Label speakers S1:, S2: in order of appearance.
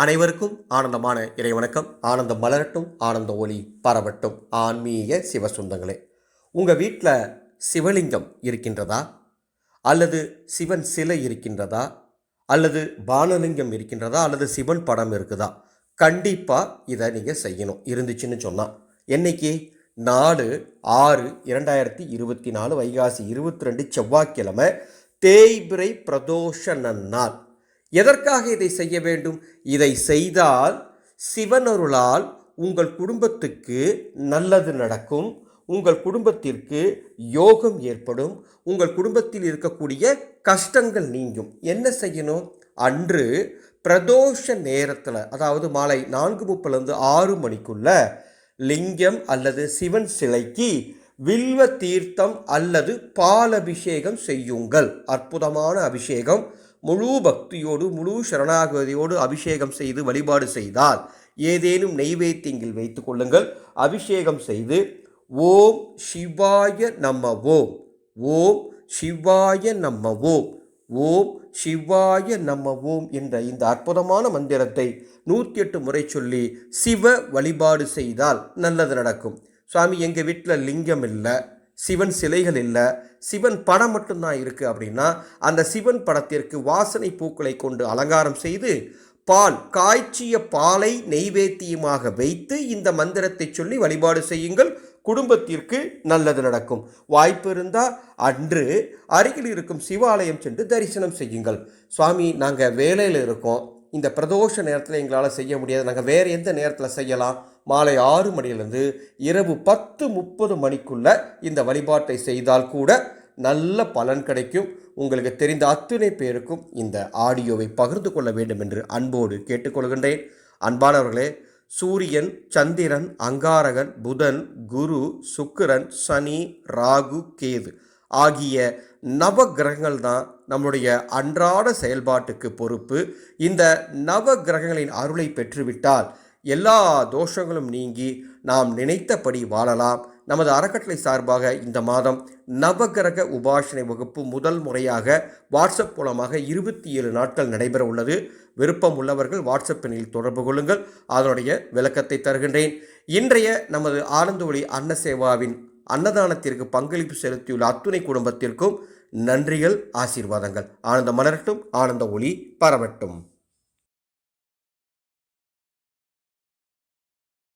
S1: அனைவருக்கும் ஆனந்தமான இறைவணக்கம். ஆனந்தம் மலரட்டும் ஆனந்த ஒளி பரவட்டும். ஆன்மீக சிவசுந்தங்களே உங்கள் வீட்டில் சிவலிங்கம் இருக்கின்றதா? அல்லது சிவன் சிலை இருக்கின்றதா? அல்லது பானலிங்கம் இருக்கின்றதா? அல்லது சிவன் படம் இருக்குதா? கண்டிப்பாக இதை நீங்கள் செய்யணும். இருந்துச்சுன்னு சொன்னால் என்னைக்கு? நாலு ஆறு இரண்டாயிரத்தி இருபத்தி நாலு வைகாசி இருபத்தி ரெண்டு செவ்வாய்க்கிழமை தேய்பிரை பிரதோஷ நன்னாள். எதற்காக இதை செய்ய வேண்டும்? இதை செய்தால் சிவனருளால் உங்கள் குடும்பத்துக்கு நல்லது நடக்கும். உங்கள் குடும்பத்திற்கு யோகம் ஏற்படும். உங்கள் குடும்பத்தில் இருக்கக்கூடிய கஷ்டங்கள் நீங்கும். என்ன செய்யணும்? அன்று பிரதோஷ நேரத்தில் அதாவது மாலை நான்கு முப்பிலிருந்து ஆறு மணிக்குள்ள லிங்கம் அல்லது சிவன் சிலைக்கு வில்வ தீர்த்தம் அல்லது பால் அபிஷேகம் செய்யுங்கள். அற்புதமான அபிஷேகம். முழு பக்தியோடு முழு சரணாகதியோடு அபிஷேகம் செய்து வழிபாடு செய்தால் ஏதேனும் நெய்வேத்தியங்கள் வைத்து கொள்ளுங்கள். அபிஷேகம் செய்து ஓம் சிவாய நம்ம ஓம் ஓம் சிவாய நம்ம ஓம் ஓம் சிவாய நம்ம ஓம் என்ற இந்த அற்புதமான மந்திரத்தை நூற்றி எட்டு முறை சொல்லி சிவ வழிபாடு செய்தால் நல்லது நடக்கும். சுவாமி எங்கள் வீட்டில் லிங்கம் இல்லை. சிவன் சிலைகள் இல்லை சிவன் படம் மட்டும்தான் இருக்குது அப்படின்னா அந்த சிவன் படத்திற்கு வாசனை பூக்களை கொண்டு அலங்காரம் செய்து பால் காய்ச்சிய பாலை நெய்வேத்தியமாக வைத்து இந்த மந்திரத்தை சொல்லி வழிபாடு செய்யுங்கள். குடும்பத்திற்கு நல்லது நடக்கும். வாய்ப்பு இருந்தால் அன்று அருகில் இருக்கும் சிவாலயம் சென்று தரிசனம் செய்யுங்கள். சுவாமி நாங்கள் வேலையில் இருக்கோம். இந்த பிரதோஷ நேரத்தில் எங்களால் செய்ய முடியாது. நாங்கள் வேறு எந்த நேரத்தில் செய்யலாம்? மாலை ஆறு மணிலேருந்து இரவு பத்து முப்பது மணிக்குள்ளே இந்த வழிபாட்டை செய்தால் கூட நல்ல பலன் கிடைக்கும். உங்களுக்கு தெரிந்த அத்தனை பேருக்கும் இந்த ஆடியோவை பகிர்ந்து கொள்ள வேண்டும் என்று அன்போடு கேட்டுக்கொள்கின்றேன். அன்பானவர்களே சூரியன் சந்திரன் அங்காரகன் புதன் குரு சுக்கிரன் சனி ராகு கேது ஆகிய நவ கிரகங்கள் தான் நம்முடைய அன்றாட செயல்பாட்டுக்கு பொறுப்பு. இந்த நவ கிரகங்களின் அருளை பெற்றுவிட்டால் எல்லா தோஷங்களும் நீங்கி நாம் நினைத்தபடி வாழலாம். நமது அறக்கட்டளை சார்பாக இந்த மாதம் நவகிரக உபாசனை வகுப்பு முதல் முறையாக வாட்ஸ்அப் மூலமாக இருபத்தி ஏழு நாட்கள் நடைபெற உள்ளது. விருப்பம் உள்ளவர்கள் வாட்ஸ்அப் எண்ணில் தொடர்பு கொள்ளுங்கள். அதனுடைய விளக்கத்தை தருகின்றேன். இன்றைய நமது ஆனந்த ஒளி அன்னதானத்திற்கு பங்களிப்பு செலுத்தியுள்ள அத்துணை குடும்பத்திற்கும் நன்றிகள் ஆசீர்வாதங்கள். ஆனந்த மலரட்டும் ஆனந்த ஒளி பரவட்டும்.